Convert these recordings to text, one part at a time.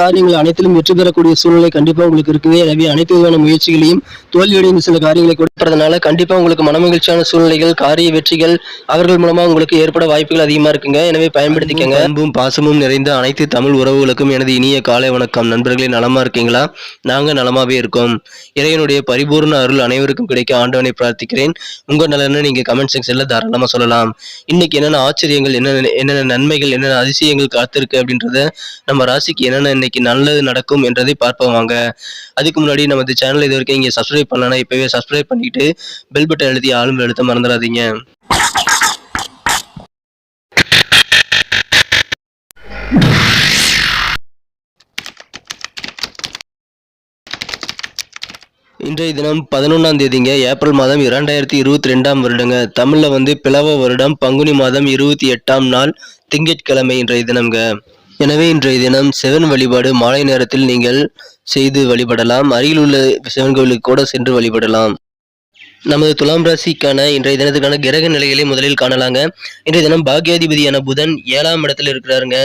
காரியங்கள் அனைத்திலும் வெற்றி பெறக்கூடிய சூழ்நிலை கண்டிப்பா உங்களுக்கு இருக்குது. எனவே அனைத்து விதமான முயற்சிகளையும் தோல்வியடைந்த சில காரியங்களை கொடுப்பதனால கண்டிப்பா உங்களுக்கு மனமகிழ்ச்சியான சூழ்நிலைகள் காரிய வெற்றிகள் அவர்கள் மூலமா உங்களுக்கு ஏற்பட வாய்ப்புகள் அதிகமா இருக்குங்க. எனவே பயன்படுத்திக்கங்க. அன்பும் பாசமும் நிறைந்த அனைத்து தமிழ் உறவுகளுக்கும் எனது இனிய காலை வணக்கம். நண்பர்களே நலமா இருக்கீங்களா? நாங்க நலமாவே இருக்கோம். இறைவனுடைய பரிபூர்ண அருள் அனைவருக்கும் கிடைக்க ஆண்டவனை பிரார்த்திக்கிறேன். உங்க நலன்னு நீங்க கமெண்ட் செக்ஷன்ல தாராளமா சொல்லலாம். இன்னைக்கு என்னென்ன ஆச்சரியங்கள் என்னென்ன என்னென்ன நன்மைகள் என்னென்ன அதிசயங்கள் காத்திருக்கு அப்படின்றத நம்ம ராசிக்கு என்னென்ன இன்னைக்கு நல்லது நடக்கும் என்றதை பார்ப்போம் வாங்க. அதுக்கு முன்னாடி நமது சேனல் இது வரைக்கும் இங்கே சப்ஸ்கிரைப் பண்ணலன்னா இப்போவே சப்ஸ்கிரைப் பண்ணிட்டு பெல் பட்டன் எழுதி ஆளும் எழுத்த மறந்துடாதீங்க. இன்றைய தினம் பதினொன்றாம் தேதிங்க ஏப்ரல் மாதம் இரண்டாயிரத்தி இருபத்தி ரெண்டாம் வருடங்க. தமிழில் வந்து பிளவ வருடம் பங்குனி மாதம் இருபத்தி எட்டாம் நாள் திங்கட்கிழமை இன்றைய தினம்ங்க. எனவே இன்றைய தினம் சிவன் வழிபாடு மாலை நேரத்தில் நீங்கள் செய்து வழிபடலாம். அருகில் உள்ள சிவன் கோவிலுக்கு கூட சென்று வழிபடலாம். நமது துலாம் ராசிக்கான இன்றைய தினத்துக்கான கிரக நிலைகளை முதலில் காணலாங்க. இன்றைய தினம் பாக்யாதிபதியான புதன் ஏழாம் இடத்துல இருக்கிறாருங்க.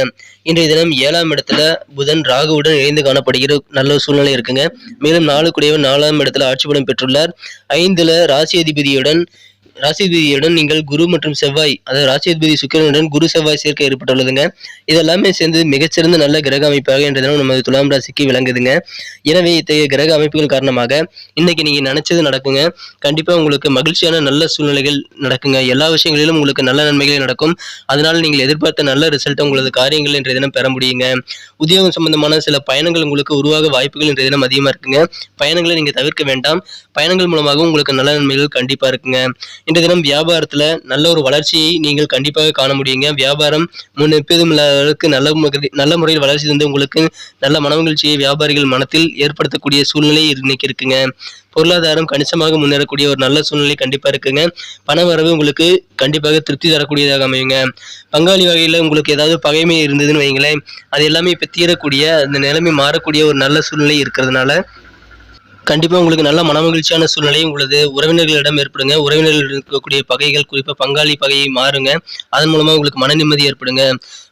இன்றைய தினம் ஏழாம் இடத்துல புதன் ராகுவுடன் இணைந்து காணப்படுகிற நல்ல சூழ்நிலை இருக்குங்க. மேலும் நாளுக்குடையவர் நாலாம் இடத்துல ஆட்சி பலம் பெற்றுள்ளார். ஐந்துல ராசி அதிபதியுடன் ராசிபதியுடன் நீங்கள் குரு மற்றும் செவ்வாய் அதாவது ராசிபதி சுக்கிரனுடன் குரு செவ்வாய் சேர்க்கை ஏற்பட்டுள்ளதுங்க. இதெல்லாமே சேர்ந்து மிகச்சிறந்த நல்ல கிரக அமைப்பாக இன்றைய தினம் நமது துலாம் ராசிக்கு விளங்குதுங்க. எனவே இத்தகைய கிரக அமைப்புகள் காரணமாக இன்னைக்கு நீங்க நினைச்சது நடக்குங்க. கண்டிப்பா உங்களுக்கு மகிழ்ச்சியான நல்ல சூழ்நிலைகள் நடக்குங்க. எல்லா விஷயங்களிலும் உங்களுக்கு நல்ல நன்மைகளே நடக்கும். அதனால நீங்கள் எதிர்பார்த்த நல்ல ரிசல்ட் உங்களது காரியங்கள் என்ற தினம் பெற முடியுங்க. உத்தியோகம் சம்பந்தமான சில பயணங்கள் உங்களுக்கு உருவாக வாய்ப்புகள் என்ற தினம் அதிகமா இருக்குங்க. பயணங்களை நீங்க தவிர்க்க வேண்டாம். பயணங்கள் மூலமாக உங்களுக்கு நல்ல நன்மைகள் கண்டிப்பா இருக்குங்க. இன்றைய தினம் வியாபாரத்தில் நல்ல ஒரு வளர்ச்சியை நீங்கள் கண்டிப்பாக காண முடியுங்க. வியாபாரம் முன் எப்போதும் இல்லாத அளவுக்கு நல்ல முக- நல்ல முறையில் வளர்ச்சி தந்து உங்களுக்கு நல்ல மனமகிழ்ச்சியை வியாபாரிகள் மனத்தில் ஏற்படுத்தக்கூடிய சூழ்நிலை இன்னைக்கு இருக்குங்க. பொருளாதாரம் கணிசமாக முன்னேறக்கூடிய ஒரு நல்ல சூழ்நிலை கண்டிப்பாக இருக்குங்க. பண வரவு உங்களுக்கு கண்டிப்பாக திருப்தி தரக்கூடியதாக அமையுங்க. பங்காளி வகையில் உங்களுக்கு ஏதாவது பகைமை இருந்ததுன்னு வைங்களேன் அது எல்லாமே இப்போ தீரக்கூடிய அந்த நிலைமை மாறக்கூடிய ஒரு நல்ல சூழ்நிலை இருக்கிறதுனால கண்டிப்பாக உங்களுக்கு நல்ல மனமகிழ்ச்சியான சூழ்நிலை உங்களது உறவினர்களிடம் ஏற்படுங்க. உறவினர்கள் இருக்கக்கூடிய பகைகள் குறிப்பாக பங்காளி பகையை மாறுங்க. அதன் மூலமாக உங்களுக்கு மன நிம்மதி ஏற்படுங்க.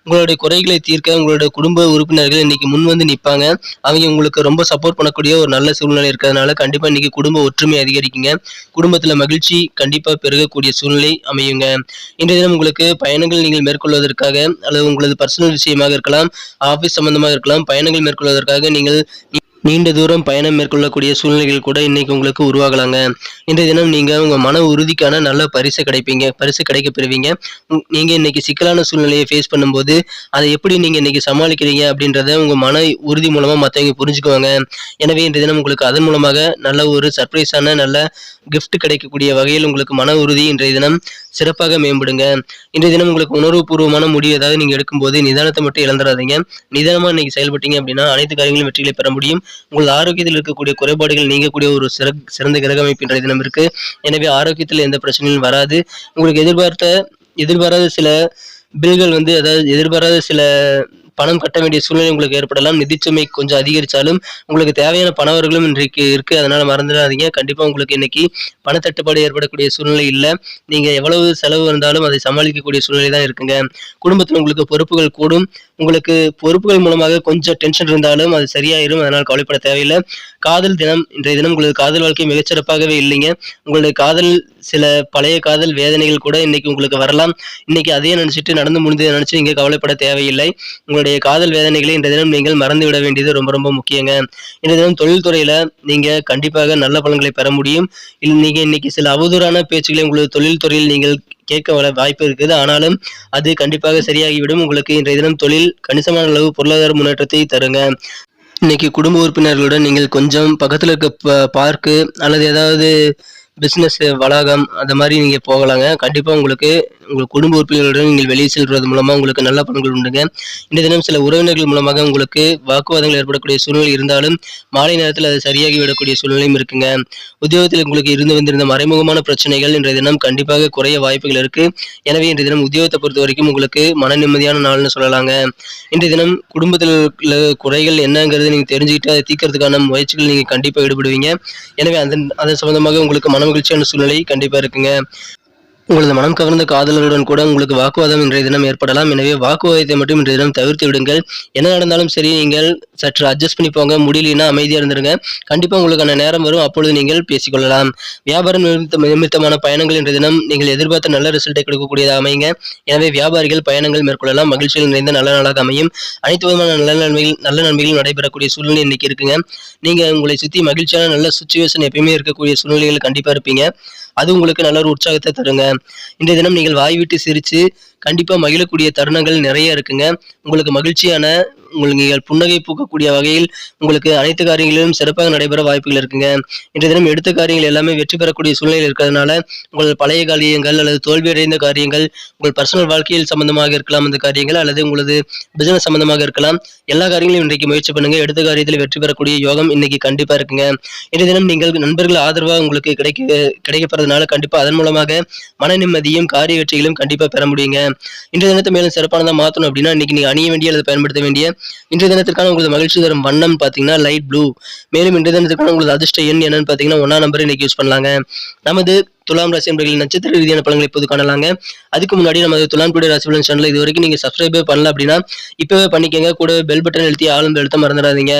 உங்களுடைய குறைகளை தீர்க்க உங்களுடைய குடும்ப உறுப்பினர்கள் இன்னைக்கு முன் வந்து நிற்பாங்க அவங்க உங்களுக்கு ரொம்ப சப்போர்ட் பண்ணக்கூடிய ஒரு நல்ல சூழ்நிலை இருக்கிறதுனால கண்டிப்பாக இன்னைக்கு குடும்ப ஒற்றுமை அதிகரிக்குங்க. குடும்பத்தில் மகிழ்ச்சி கண்டிப்பாக பெருகக்கூடிய சூழ்நிலை அமையுங்க. இன்றைய தினம் உங்களுக்கு பயணங்கள் நீங்கள் மேற்கொள்வதற்காக அல்லது உங்களது பர்சனல் விஷயமாக இருக்கலாம் ஆஃபீஸ் சம்பந்தமாக இருக்கலாம் பயணங்கள் மேற்கொள்வதற்காக நீங்கள் நீண்ட தூரம் பயணம் மேற்கொள்ளக்கூடிய சூழ்நிலைகள் கூட இன்னைக்கு உங்களுக்கு உருவாகலாங்க. இந்த தினம் நீங்க உங்க மன உறுதிக்கான நல்ல பரிசு கிடைப்பீங்க. பரிசு கிடைக்க பெறுவீங்க. நீங்க இன்னைக்கு சிக்கலான சூழ்நிலையை ஃபேஸ் பண்ணும்போது அதை எப்படி நீங்க இன்னைக்கு சமாளிக்கிறீங்க அப்படின்றத உங்க மன உறுதி மூலமா மற்றவங்க புரிஞ்சுக்குவாங்க. எனவே இன்றைய தினம் உங்களுக்கு அதன் மூலமாக நல்ல ஒரு சர்ப்ரைஸான நல்ல கிஃப்ட் கிடைக்கக்கூடிய வகையில் உங்களுக்கு மன உறுதி இன்றைய தினம் சிறப்பாக மேம்படுங்க. இன்றைய தினம் உங்களுக்கு உணர்வுபூர்வமான முடிவு ஏதாவது நீங்க எடுக்கும்போது நிதானத்தை மட்டும் இழந்துடாதீங்க. நிதானமா இன்னைக்கு செயல்பட்டீங்க அப்படின்னா அனைத்து காரியங்களும் வெற்றிகளை பெற முடியும். உங்கள் ஆரோக்கியத்தில் இருக்கக்கூடிய குறைபாடுகள் நீங்கக்கூடிய ஒரு சிற சிறந்த கிரக அமைப்பு இன்றைய தினம் இருக்கு. எனவே ஆரோக்கியத்தில் எந்த பிரச்சனையும் வராது. உங்களுக்கு எதிர்பார்த்த எதிர்பாராத சில பில்கள் வந்து அதாவது எதிர்பாராத சில பணம் கட்ட வேண்டிய சூழ்நிலை உங்களுக்கு ஏற்படலாம். நிதிச்சுமை கொஞ்சம் அதிகரித்தாலும் உங்களுக்கு தேவையான பணவர்களும் இன்றைக்கு இருக்குது அதனால் மறந்துடாதீங்க. கண்டிப்பாக உங்களுக்கு இன்னைக்கு பணத்தட்டுப்பாடு ஏற்படக்கூடிய சூழ்நிலை இல்லை. நீங்கள் எவ்வளவு செலவு வந்தாலும் அதை சமாளிக்கக்கூடிய சூழ்நிலை தான் இருக்குங்க. குடும்பத்தில் உங்களுக்கு பொறுப்புகள் கூடும். உங்களுக்கு பொறுப்புகள் மூலமாக கொஞ்சம் டென்ஷன் இருந்தாலும் அது சரியாயிரும். அதனால் கவலைப்பட தேவையில்லை. காதல் தினம் இன்றைய தினம் உங்களது காதல் வாழ்க்கை மிகச்சிறப்பாகவே இல்லைங்க. உங்களுடைய காதல் சில பழைய காதல் வேதனைகள் கூட இன்னைக்கு உங்களுக்கு வரலாம். இன்னைக்கு அதையே நினைச்சிட்டு நடந்து முடிஞ்சதை நினைச்சு நீங்க கவலைப்பட தேவையில்லை. உங்களுடைய காதல் வேதனைகளை இன்றைய தினம் நீங்கள் மறந்து விட வேண்டியது ரொம்ப ரொம்ப முக்கியங்க. இன்றைய தினம் தொழில்துறையில நீங்க கண்டிப்பாக நல்ல பலன்களை பெற முடியும். இல்லை நீங்க இன்னைக்கு சில அவதூறான பேச்சுக்களை உங்களது தொழில்துறையில் நீங்கள் கேட்க வர வாய்ப்பு இருக்குது. ஆனாலும் அது கண்டிப்பாக சரியாகிவிடும். உங்களுக்கு இன்றைய தினம் தொழில் கணிசமான அளவு பொருளாதார முன்னேற்றத்தை தருங்க. இன்னைக்கு குடும்ப உறுப்பினர்களுடன் நீங்கள் கொஞ்சம் பக்கத்தில் இருக்க ப- பார்க்கு அல்லது ஏதாவது பிஸ்னஸ் வளாகம் அந்த மாதிரி நீங்கள் போகலாங்க. கண்டிப்பாக உங்களுக்கு உங்கள் குடும்ப உறுப்பினர்களுடன் நீங்கள் வெளியே செல்வது மூலமாக உங்களுக்கு நல்ல பலன்கள் உண்டுங்க. இந்த தினம் சில உறவினர்கள் மூலமாக உங்களுக்கு வாக்குவாதங்கள் ஏற்படக்கூடிய சூழ்நிலை இருந்தாலும் மாலை நேரத்தில் அது சரியாகி விடக்கூடிய சூழ்நிலையும் இருக்குங்க. உத்தியோகத்தில் உங்களுக்கு இருந்து வந்திருந்த மறைமுகமான பிரச்சனைகள் இன்றைய தினம் கண்டிப்பாக குறைய வாய்ப்புகள் இருக்கு. எனவே இன்றைய தினம் உத்தியோகத்தை பொறுத்த வரைக்கும் உங்களுக்கு மன நிம்மதியான நாள்னு சொல்லலாங்க. இன்றைய தினம் குடும்பத்தில் உள்ள குறைகள் என்னங்கிறது நீங்கள் தெரிஞ்சுக்கிட்டு அதை தீர்க்கறதுக்கான முயற்சிகள் நீங்கள் கண்டிப்பாக ஈடுபடுவீங்க. எனவே அதன் அதன் சம்பந்தமாக உங்களுக்கு மன மகிழ்ச்சியான சூழ்நிலை கண்டிப்பாக இருக்குங்க. உங்களது மனம் கவர்ந்த காதலருடன் கூட உங்களுக்கு வாக்குவாதம் இன்றைய தினம் ஏற்படலாம். எனவே வாக்குவாதத்தை மட்டும் இன்றைய தினம் தவிர்த்து விடுங்கள். என்ன நடந்தாலும் சரி நீங்கள் சற்று அட்ஜஸ்ட் பண்ணி போங்க. முடியலன்னா அமைதியாக இருந்துருங்க. கண்டிப்பாக உங்களுக்கான நேரம் வரும். அப்பொழுது நீங்கள் பேசிக்கொள்ளலாம். வியாபாரம் நிமித்த நிமித்தமான பயணங்கள் இன்றைய தினம் நீங்கள் எதிர்பார்த்த நல்ல ரிசல்ட்டை கொடுக்கக்கூடியதாக அமைங்க எனவே வியாபாரிகள் பயணங்கள் மேற்கொள்ளலாம். மகிழ்ச்சியில் நிறைந்த நல்ல நாளாக அமையும். அனைத்து விதமான நல்ல நன்மைகள் நல்ல நன்மைகள் நடைபெறக்கூடிய சூழ்நிலை இன்னைக்கு இருக்குங்க. நீங்கள் உங்களை சுற்றி மகிழ்ச்சியான நல்ல சுச்சுவேஷன் எப்பயுமே இருக்கக்கூடிய சூழ்நிலைகள் கண்டிப்பாக இருப்பீங்க. அது உங்களுக்கு நல்ல ஒரு உற்சாகத்தை தருங்க. இந்த தினம் நீங்கள் வாய்விட்டு சிரித்து கண்டிப்பாக மகிழக்கூடிய தருணங்கள் நிறைய இருக்குங்க. உங்களுக்கு மகிழ்ச்சியான உங்களுக்கு புன்னகை பூக்கக்கூடிய வகையில் உங்களுக்கு அனைத்து காரியங்களிலும் சிறப்பாக நடைபெற வாய்ப்புகள் இருக்குங்க. இன்றைய தினம் எடுத்த காரியங்கள் எல்லாமே வெற்றி பெறக்கூடிய சூழ்நிலை இருக்கிறதுனால உங்கள் பழைய காரியங்கள் அல்லது தோல்வியடைந்த காரியங்கள் உங்கள் பர்சனல் வாழ்க்கையில் சம்பந்தமாக இருக்கலாம் அந்த காரியங்கள் அல்லது உங்களது பிசினஸ் சம்பந்தமாக இருக்கலாம். எல்லா காரியங்களையும் இன்றைக்கு முயற்சி பண்ணுங்க. எடுத்த காரியத்தில் வெற்றி பெறக்கூடிய யோகம் இன்னைக்கு கண்டிப்பா இருக்குங்க. இன்றைய தினம் நீங்கள் நண்பர்கள் ஆதரவாக உங்களுக்கு கிடைக்க கிடைக்கப்படுறதுனால கண்டிப்பா அதன் மூலமாக மன நிம்மதியும் காரிய வெற்றிகளும் கண்டிப்பா பெற முடியுங்க. இன்றைய தினத்தை மேலும் சிறப்பானதாக மாற்றணும் அப்படின்னா இன்னைக்கு நீங்க அணிய வேண்டிய அல்லது பயன்படுத்த வேண்டிய இன்றைய தினத்திற்கான உங்களது மகிழ்ச்சி தரும் வண்ணம் பார்த்தீங்கன்னா லைட் ப்ளூ மேலும் இன்றைய தினத்திற்கான உங்களது அதிர்ஷ்ட எண் என்னன்னு பார்த்தீங்கன்னா ஒன்னா நம்பர் இன்னைக்கு யூஸ் பண்ணலாங்க. நமது துலாம் ராசி என்பர்களின் நட்சத்திர ரீதியான பலன்களை இப்போது காணலாங்க. அதுக்கு முன்னாடி நமது துலாம் கூட ராசி பலன் சேனல் இது வரைக்கும் நீங்க சப்ஸ்கிரைபே பண்ணல அப்படின்னா இப்பவே பண்ணிக்கங்க. கூட பெல் பட்டன் எழுத்தி ஆளும் எழுத்த மறந்துடாதீங்க.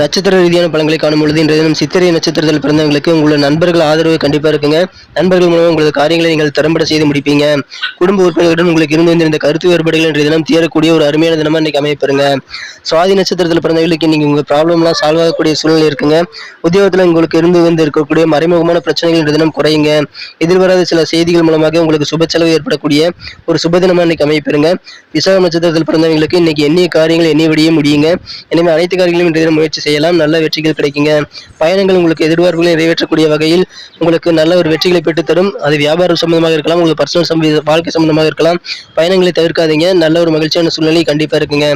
நட்சத்திர ரீதியான பலன்களை காணும் பொழுது இன்றைய தினம் சித்திரை நட்சத்திரத்தில் பிறந்தவங்களுக்கு உங்களோட நண்பர்கள் ஆதரவு கண்டிப்பா இருக்குங்க நண்பர்கள் மூலம் உங்களது காரியங்களை நீங்கள் திறம்பட செய்து முடிப்பீங்க. குடும்ப உறுப்பினர்களுடன் உங்களுக்கு இருந்து வந்திருந்த கருத்து வேறுபாடுகள் இன்றைய தினம் தீரக்கூடிய ஒரு அருமையான தினமா இன்னைக்கு அமையப்பெறுங்க சுவாதி நட்சத்திரத்தில் பிறந்தவங்களுக்கு இன்னைக்கு உங்க ப்ராப்ளம்லாம் சால்வ் ஆகக்கூடிய சூழ்நிலை இருக்குங்க. உத்தியோகத்தில் உங்களுக்கு இருந்து வந்து இருக்கக்கூடிய மறைமுகமான பிரச்சனைகள் இன்றைய தினம் குறையுங்க. எதிர்வராத சில செய்திகள் மூலமாக உங்களுக்கு சுப செலவு ஏற்படக்கூடிய ஒரு சுப தினமா இன்னைக்கு அமையப்பெறுங்க விசாக நட்சத்திரத்தில் பிறந்தவங்களுக்கு இன்னைக்கு எண்ணிய காரியங்கள் எண்ணியபடியே முடியுங்க. எனவே அனைத்து காரியங்களும் இன்றைய தினம் முயற்சி செய்யலாம். நல்ல வெற்றிகள் கிடைக்குங்க. பயணங்கள் உங்களுக்கு எதிர்பார்ப்புகளை நிறைவேற்றக்கூடிய வகையில் உங்களுக்கு நல்ல ஒரு வெற்றிகளை பெற்றுத்தரும். அது வியாபாரம் சம்பந்தமாக இருக்கலாம் உங்களுக்கு பர்சனல் சம்பந்த வாழ்க்கை சம்பந்தமாக இருக்கலாம். பயணங்களை தவிர்க்காதீங்க. நல்ல ஒரு மகிழ்ச்சியான சூழ்நிலை கண்டிப்பாக இருக்குங்க.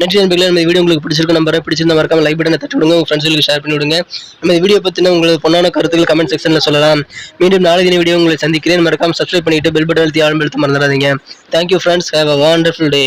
நன்றி நண்பர்களே நம்ம வீடியோ உங்களுக்கு பிடிச்சிருக்க நம்பரை பிடிச்சிருந்த மறக்காம லைக் பட்டனை தட்டி விடுங்க. உங்கள் ஃப்ரெண்ட்ஸ்களுக்கு ஷேர் பண்ணி விடுங்க. நம்ம இந்த வீடியோ பற்றின உங்களுக்கு பொண்ணான கருத்துக்கள் கமெண்ட் செக்ஷன்ல சொல்லலாம். மீண்டும் நாளை தின வீடியோ உங்களை சந்திக்கிறேன். மறக்காம சப்ஸ்கிரைப் பண்ணிட்டு பெல் பட்டன் அழுத்தி ஆரம்பித்து மறந்துடாதீங்க. Thank you friends have a wonderful day